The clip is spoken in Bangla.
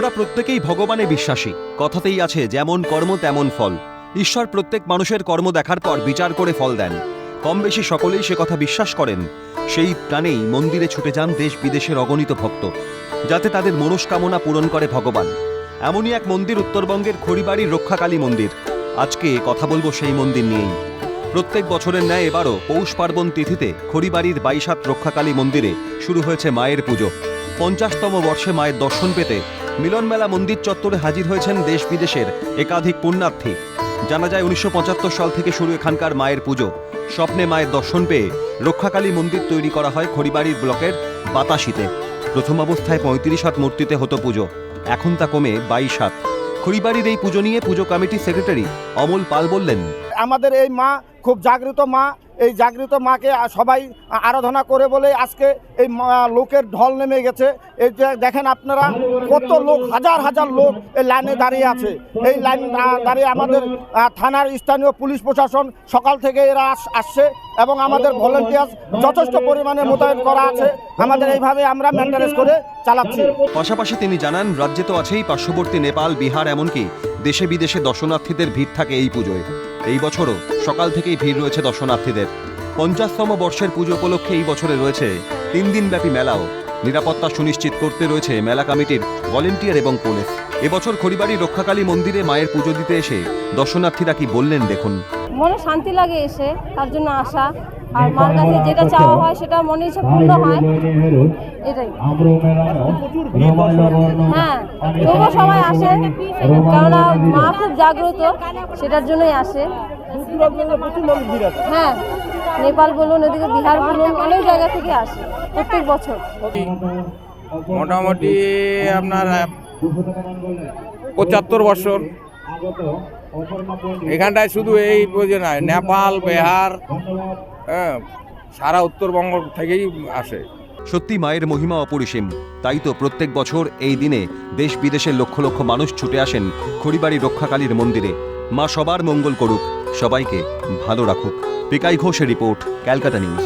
প্রত্যেকেই ভগবানে বিশ্বাসী। কথাতেই আছে, যেমন কর্ম, তেমন ফল। ঈশ্বর প্রত্যেক মানুষের কর্ম দেখার পর বিচার করে ফল দেন। কম বেশি সকলেই সে কথা বিশ্বাস করেন। সেই প্রাণেই মন্দিরে ছুটে যান দেশ বিদেশের অগণিত ভক্ত, যাতে তাদের মনস্কামনা পূরণ করে ভগবান। এমনই এক মন্দির উত্তরবঙ্গের খড়িবাড়ির রক্ষাকালী মন্দির। আজকে কথা বলব সেই মন্দির নিয়েই। প্রত্যেক বছরের ন্যায় এবারও পৌষ পার্বণ তিথিতে খড়িবাড়ির বাইশাত রক্ষাকালী মন্দিরে শুরু হয়েছে মায়ের পুজো। পঞ্চাশতম বর্ষে মায়ের দর্শন পেতে মিলনমেলা মন্দির চত্বরে হাজির হয়েছেন দেশ বিদেশের একাধিক পুণ্যার্থী। জানা যায় উনিশশো পঁচাত্তর সাল থেকে শুরু এখানকার মায়ের পুজো। স্বপ্নে মায়ের দর্শন পেয়ে রক্ষাকালী মন্দির তৈরি করা হয় খড়িবাড়ির ব্লকের বাতাসিতে। প্রথম অবস্থায় পঁয়ত্রিশ হাত মূর্তিতে হতো পুজো। এখন তা কমে বাইশ হাত। খড়িবাড়ির এই পুজো নিয়ে পুজো কমিটির সেক্রেটারি অমল পাল বললেন, আমাদের এই মা খুব জাগ্রত মা, এই জাগ্রত মাকে সবাই আরাধনা করে বলে আজকে এই লোকের ঢল নেমে গেছে। এই দেখেন আপনারা, কত লোক, হাজার হাজার লোক এই লাইনে দাঁড়িয়ে আছে। এই লাইন দাঁড়িয়ে আমাদের থানার স্থানীয় পুলিশ প্রশাসন সকাল থেকে এরা আসছে এবং আমাদের ভলেন্টিয়ার যথেষ্ট পরিমাণে মোতায়েন করা আছে। আমাদের এইভাবে আমরা মেনটেনেন্স করে চালাচ্ছি। পাশাপাশি তিনি জানান, রাজ্যে তো আছেই পার্শ্ববর্তী নেপাল, বিহার, এমনকি দেশে বিদেশে দর্শনার্থীদের ভিড় থাকে এই পুজোয়। এই বছরও সকাল থেকেই ভিড় রয়েছে দর্শনার্থীদের। পঞ্চাশতম বর্ষের পুজো উপলক্ষে এই বছরে রয়েছে তিন দিনব্যাপী মেলাও। নিরাপত্তা সুনিশ্চিত করতে রয়েছে মেলা কমিটির ভলেন্টিয়ার এবং পুলিশ। এবছর খড়িবাড়ি রক্ষাকালী মন্দিরে মায়ের পুজো দিতে এসে দর্শনার্থীরা কি বললেন দেখুন। মনে শান্তি লাগে এসে, তার জন্য আসা আর মার কাছে যেটা চাওয়া হয় সেটা মনে ইচ্ছা পূর্ণ হয়। এটাই। হ্যাঁ তবুও সবাই আসে। কেননা মা খুব জাগ্রত সেটার জন্যই আসে। হ্যাঁ নেপাল বলুন এদিকে বিহার বলুন অনেক জায়গা থেকে আসে প্রত্যেক বছর। মোটামুটি আপনার পঁচাত্তর বছর। এখানটায় শুধু এই পুজো নয় নেপাল বিহার হ্যাঁ সারা উত্তরবঙ্গ থেকেই আসে। সত্যি মায়ের মহিমা অপরিসীম। তাই তো প্রত্যেক বছর এই দিনে দেশ বিদেশের লক্ষ লক্ষ মানুষ ছুটে আসেন খড়িবাড়ি রক্ষাকালীর মন্দিরে। মা সবার মঙ্গল করুক। সবাইকে ভালো রাখুক। পিকাই ঘোষের রিপোর্ট, ক্যালকাটা নিউজ।